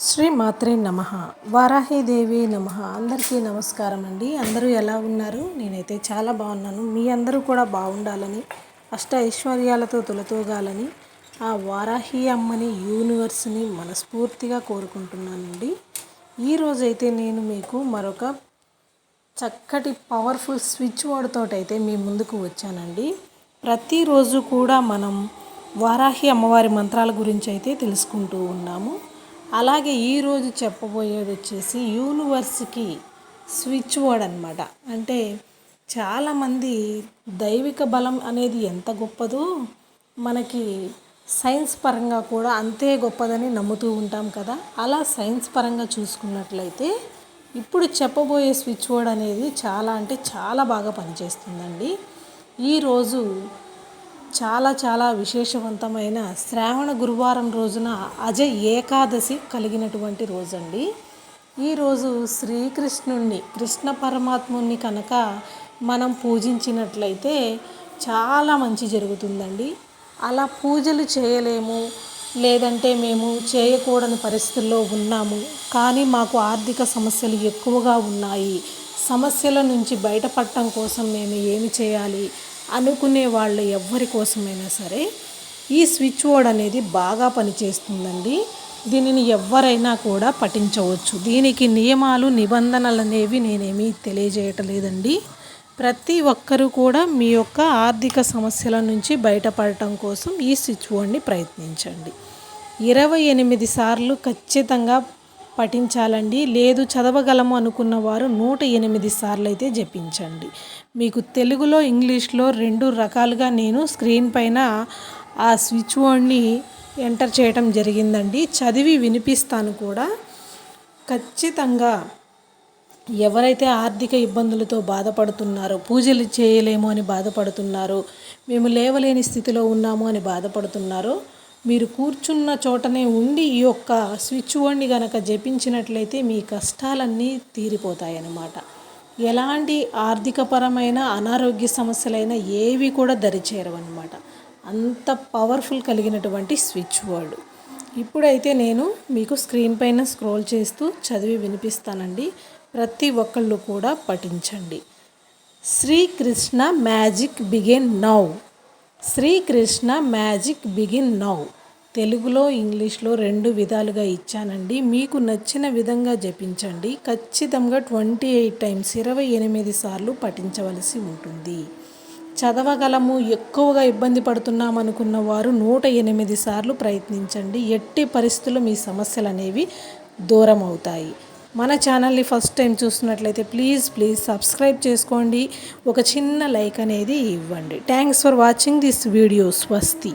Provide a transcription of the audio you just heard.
శ్రీ మాత్రే నమ. వారాహిదేవి నమ. అందరికీ నమస్కారం అండి. అందరూ ఎలా ఉన్నారు? నేనైతే చాలా బాగున్నాను. మీ అందరూ కూడా బాగుండాలని అష్ట ఐశ్వర్యాలతో తొలతోగాలని ఆ వారాహి అమ్మని యూనివర్స్ని మనస్ఫూర్తిగా కోరుకుంటున్నానండి. ఈరోజైతే నేను మీకు మరొక చక్కటి పవర్ఫుల్ స్విచ్ బోర్డ్ అయితే మీ ముందుకు వచ్చానండి. ప్రతిరోజు కూడా మనం వారాహి అమ్మవారి మంత్రాల గురించి అయితే తెలుసుకుంటూ ఉన్నాము. అలాగే ఈరోజు చెప్పబోయేది వచ్చేసి యూనివర్స్కి స్విచ్ బోర్డ్ అనమాట అంటే చాలామంది దైవిక బలం అనేది ఎంత గొప్పదో మనకి సైన్స్ పరంగా కూడా అంతే గొప్పదని నమ్ముతూ ఉంటాం కదా. అలా సైన్స్ పరంగా చూసుకున్నట్లయితే ఇప్పుడు చెప్పబోయే స్విచ్ బోర్డ్ అనేది చాలా అంటే చాలా బాగా పనిచేస్తుందండి. ఈరోజు చాలా చాలా విశేషవంతమైన శ్రావణ గురువారం రోజున అజయ్ ఏకాదశి కలిగినటువంటి రోజండి. ఈరోజు శ్రీకృష్ణుణ్ణి కృష్ణ పరమాత్ముణ్ణి కనుక మనం పూజించినట్లయితే చాలా మంచి జరుగుతుందండి. అలా పూజలు చేయలేము లేదంటే మేము చేయకూడని పరిస్థితుల్లో ఉన్నాము. కానీ మాకు ఆర్థిక సమస్యలు ఎక్కువగా ఉన్నాయి. సమస్యల నుంచి బయటపడటం కోసం మేము ఏమి చేయాలి? అనుకునే వాళ్ళు ఎవరి కోసమైనా సరే ఈ స్విచ్ బోర్డ్ అనేది బాగా పనిచేస్తుందండి. దీనిని ఎవరైనా కూడా పఠించవచ్చు. దీనికి నియమాలు నిబంధనలు అనేవి నేనేమీ తెలియజేయటలేదండి. ప్రతి ఒక్కరూ కూడా మీ యొక్క ఆర్థిక సమస్యల నుంచి బయటపడటం కోసం ఈ స్విచ్ బోర్డ్ని ప్రయత్నించండి. ఇరవై ఎనిమిది సార్లు ఖచ్చితంగా పఠించాలండి. లేదు చదవగలము అనుకున్న వారు నూట ఎనిమిది సార్లు అయితే జపించండి. మీకు తెలుగులో ఇంగ్లీష్లో రెండు రకాలుగా నేను స్క్రీన్ పైన ఆ స్విచ్ బోర్డ్ని ఎంటర్ చేయటం జరిగిందండి. చదివి వినిపిస్తాను కూడా. ఖచ్చితంగా ఎవరైతే ఆర్థిక ఇబ్బందులతో బాధపడుతున్నారో పూజలు చేయలేము అని బాధపడుతున్నారో మేము లేవలేని స్థితిలో ఉన్నాము అని బాధపడుతున్నారో మీరు కూర్చున్న చోటనే ఉండి ఈ యొక్క స్విచ్ బోర్డ్ని కనుక జపించినట్లయితే మీ కష్టాలన్నీ తీరిపోతాయన్నమాట. ఎలాంటి ఆర్థికపరమైన అనారోగ్య సమస్యలైనా ఏవి కూడా దరిచేరవన్నమాట. అంత పవర్ఫుల్ కలిగినటువంటి స్విచ్ బోర్డ్. ఇప్పుడైతే నేను మీకు స్క్రీన్ పైన స్క్రోల్ చేస్తూ చదివి వినిపిస్తానండి. ప్రతి ఒక్కళ్ళు కూడా పఠించండి. Srikrishna magic begin now. Srikrishna magic begin now. తెలుగులో ఇంగ్లీష్లో రెండు విధాలుగా ఇచ్చానండి. మీకు నచ్చిన విధంగా జపించండి. ఖచ్చితంగా ట్వంటీ ఎయిట్ టైమ్స్ ఇరవై ఎనిమిది సార్లు పఠించవలసి ఉంటుంది. చదవగలము ఎక్కువగా ఇబ్బంది పడుతున్నామనుకున్న వారు నూట ఎనిమిది సార్లు ప్రయత్నించండి. ఎట్టి పరిస్థితుల్లో మీ సమస్యలు అనేవి దూరం అవుతాయి మన ఛానల్ని ఫస్ట్ టైం చూస్తున్నట్లయితే ప్లీజ్ ప్లీజ్ సబ్స్క్రైబ్ చేసుకోండి. ఒక చిన్న లైక్ అనేది ఇవ్వండి. Thanks for watching this video స్వస్తి